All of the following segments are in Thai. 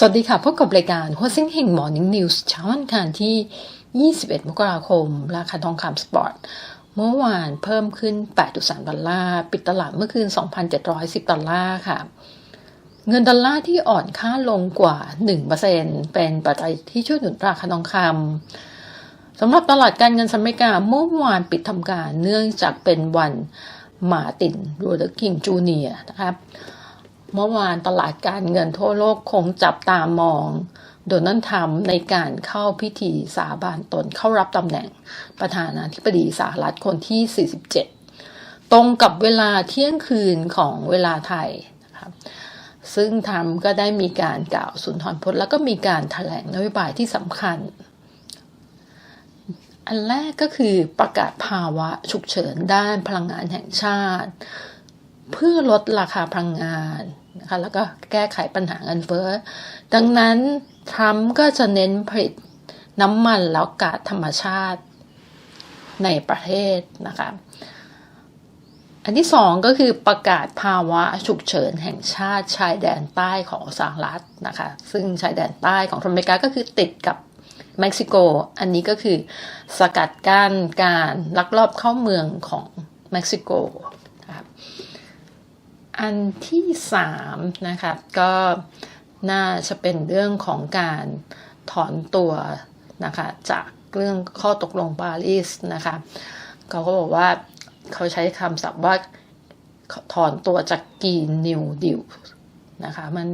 สวัสดีค่ะ พบกับรายการหัวซ็งเฮง Morning News เช้าวันอังคารที่ 21 มกราคม ราคาทองคำสปอร์ต เมื่อวานเพิ่มขึ้น 8.3 ดอลลาร์ ปิดตลาดเมื่อคืน 2,710 ดอลลาร์ค่ะ เงินดอลลาร์ที่อ่อนค่าลงกว่า 1%เป็นปัจจัยที่ช่วยหนุนราคาทองคำสำหรับตลาดการเงินสหรัฐอเมริกาเมื่อวานปิดทำการเนื่องจากเป็นวันมาตินโรเดอร์กิงจูเนียนะครับ เมื่อวานตลาดการเงินทั่วโลกคงจับตามอง โดนัลด์ทรัมป์ในการเข้าพิธีสาบานตนเข้ารับตำแหน่งประธานาธิบดีสหรัฐคนที่ 47 ตรงกับเวลาเที่ยงคืนของเวลาไทยนะครับซึ่งทรัมป์ก็ได้มีการกล่าวสุนทรพจน์ แล้วก็มีการถแถลงนโยบายที่สำคัญ อันแรกก็คือประกาศภาวะฉุกเฉินด้านพลังงานแห่งชาติ เพื่อลดราคาพลังงาน นะคะแล้วก็แก้ไขปัญหาเงินเฟ้อ ดังนั้นทรัมป์ก็จะเน้นผลิตน้ำมันแล้วก๊าซธรรมชาติในประเทศนะคะ อันที่สองก็คือประกาศภาวะฉุกเฉินแห่งชาติชายแดนใต้ของสหรัฐนะคะ ซึ่งชายแดนใต้ของอเมริกาก็คือติดกับเม็กซิโก อันนี้ก็คือสกัดกั้นการลักลอบเข้าเมืองของเม็กซิโก อันที่สามนะคะก็น่าจะเป็นเรื่องของการถอนตัวนะคะจากเรื่องข้อตกลงปารีสนะคะเขาก็บอกว่าเขาใช้คำศัพท์ว่าถอนตัวจากกีนนิวดิวนะคะมัน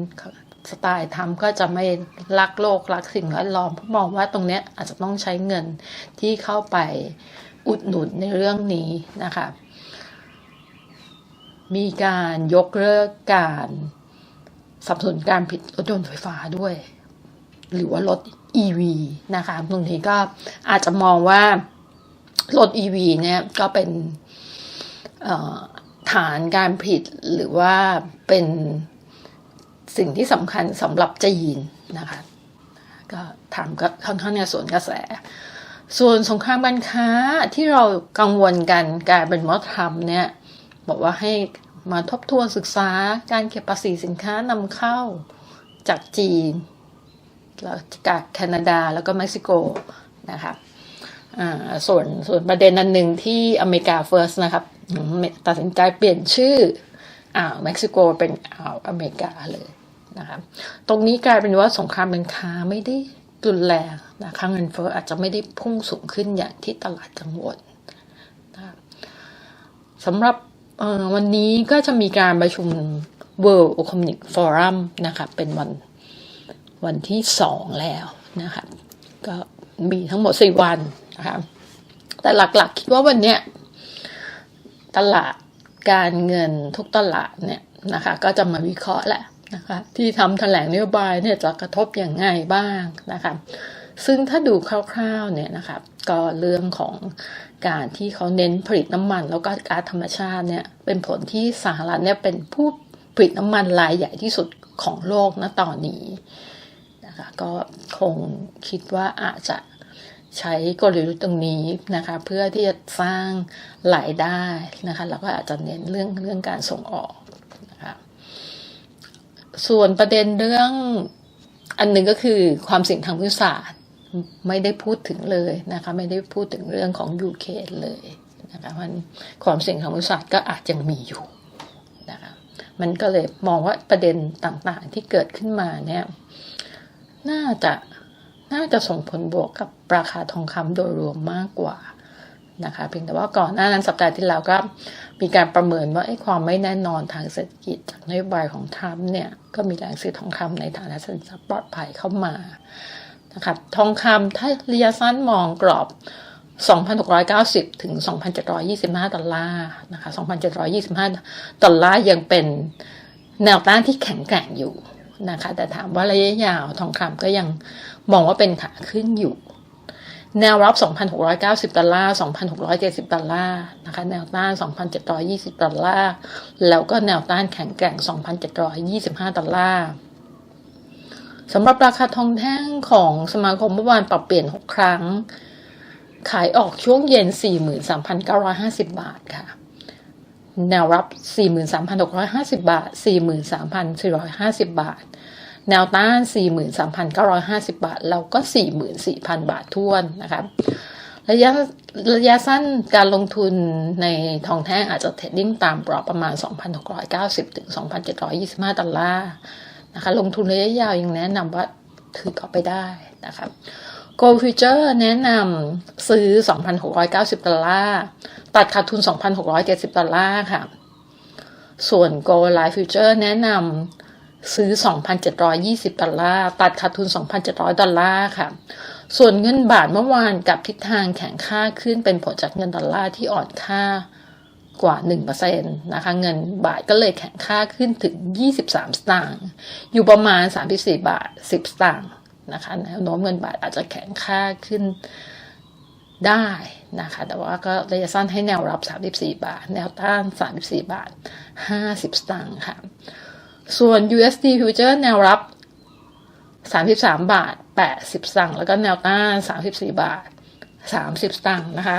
สไตล์ทำก็จะไม่รักโลกรักสิ่งแวดล้อมเพราะมองว่าตรงเนี้ยอาจจะต้องใช้เงินที่เข้าไปอุดหนุนในเรื่องนี้นะคะ มีการยกเลิกการสับสนการผลิตรถยนต์ไฟฟ้าด้วย หรือว่ารถ EV นะคะตรงนี้ก็อาจจะมองว่ารถ EV เนี่ยก็เป็นฐานการผลิตหรือว่าเป็นสิ่งที่สำคัญสำหรับจีนนะคะก็ทำก็ค่อนข้างจะสวนกระแส ส่วนสงครามการค้าที่เรากังวลกันกลายเป็นว่าทำเนี่ย บอกว่าให้มาทบทวนศึกษาการเก็บภาษีสินค้านำเข้าจากจีนแล้วจากแคนาดาแล้วก็เม็กซิโกนะคะส่วนส่วนประเด็นอันหนึ่งที่อเมริกาเฟิร์สนะครับตัดสินใจเปลี่ยนชื่ออ่าวเม็กซิโกเป็นอ่าวอเมริกาเลยนะคะตรงนี้กลายเป็นว่าสงครามการค้าไม่ได้รุนแรงนะคะเงินเฟ้ออาจจะไม่ได้พุ่งสูงขึ้นอย่างที่ตลาดกังวลนะสำหรับ วันนี้ก็จะมีการประชุม World Economic Forum นะคะเป็นวันวันที่สองแล้วนะคะก็มีทั้งหมดสี่วันนะคะแต่หลักๆ คิดว่าวันเนี้ยตลาดการเงินทุกตลาดเนี่ยนะคะ ก็จะมาวิเคราะห์แหละนะคะที่ทำแถลงนโยบายเนี่ยจะกระทบอย่างไงบ้างนะคะซึ่งถ้าดูคร่าวๆเนี่ยนะคะก็เรื่องของ การที่เขาเน้นผลิตน้ำมัน แล้วก็ก๊าซธรรมชาติเนี่ยเป็นผลที่สหรัฐเนี่ยเป็นผู้ผลิตน้ำมันรายใหญ่ที่สุดของโลกณตอนนี้นะคะก็คงคิดว่าอาจจะใช้กลยุทธ์ตรงนี้นะคะเพื่อที่จะสร้างรายได้นะคะแล้วก็อาจจะเน้นเรื่องเรื่องการส่งออกนะคะส่วนประเด็นเรื่องอันหนึ่งก็คือความเสี่ยงทางวิทยาศาสตร์ ไม่ได้พูดถึงเลยนะคะไม่ได้พูดถึงเรื่องของยูเคเลยนะคะมันความเสี่ยงทางวิทยาศาสตร์ก็อาจยังมีอยู่นะคะมันก็เลยมองว่าประเด็นต่างๆที่เกิดขึ้นมาเนี่ยน่าจะน่าจะส่งผลบวกกับราคาทองคำโดยรวมมากกว่านะคะเพียงแต่ว่าก่อนหน้านั้นสัปดาห์ที่แล้วก็มีการประเมินว่าไอ้ความไม่แน่นอนทางเศรษฐกิจจากนโยบายของทรัมป์เนี่ยก็มีแรงซื้อทองคำในฐานะสินทรัพย์ปลอดภัยเข้ามา นะครับทองคำถ้าระยะสั้นมองกรอบ 2,690 ถึง 2,725 ดอลลาร์นะคะ 2,725 ดอลลาร์ยังเป็นแนวต้านที่แข็งแกร่งอยู่นะคะ แต่ถามว่าระยะยาวทองคำก็ยังมองว่าเป็นขาขึ้นอยู่ แนวรับ 2,690 ดอลลาร์ 2,670 ดอลลาร์นะคะ แนวต้าน 2,720 ดอลลาร์ แล้วก็แนวต้านแข็งแกร่ง 2,725 ดอลลาร์ สำหรับราคาทองแท่งของสมาคมเมื่อวานปรับเปลี่ยน 6 ครั้ง ขายออกช่วงเย็น 43,950 บาทค่ะ แนวรับ 43,650 บาท 43,450 บาท แนวต้าน 43,950 บาทแล้วก็ 44,000 บาทท้วนนะครับระยะระยะสั้นการลงทุนในทองแท่งอาจจะเทรดดิ้งตามกรอบประมาณ 2,690 ถึง 2,725 ดอลลาร์ นะคะ ลงทุนระยะยาวยังแนะนำว่าถือเข้าไปได้นะครับ Gold Future แนะนำซื้อ 2,690 ดอลลาร์ ตัดขาดทุน 2,670 ดอลลาร์ค่ะ ส่วน Gold Life Future แนะนำซื้อ 2,720 ดอลลาร์ ตัดขาดทุน 2,700 ดอลลาร์ค่ะ ส่วนเงินบาทเมื่อวานกับทิศทางแข็งค่าขึ้นเป็นผลจากเงินดอลลาร์ที่อ่อนค่า กว่า 1%นะคะ เงินบาทก็เลยแข็งค่าขึ้นถึง 23 สตางค์ อยู่ประมาณ 34 บาท 10 สตางค์นะคะ แนวโน้มเงินบาทอาจจะแข็งค่าขึ้นได้นะคะ แต่ว่าก็ระยะสั้นให้แนวรับ 34 บาท แนวต้าน 34 บาท 50 สตางค์ค่ะ ส่วน USD Future แนวรับ 33 บาท 80 สตางค์ แล้วก็แนวต้าน 34 บาท 30 สตางค์นะคะ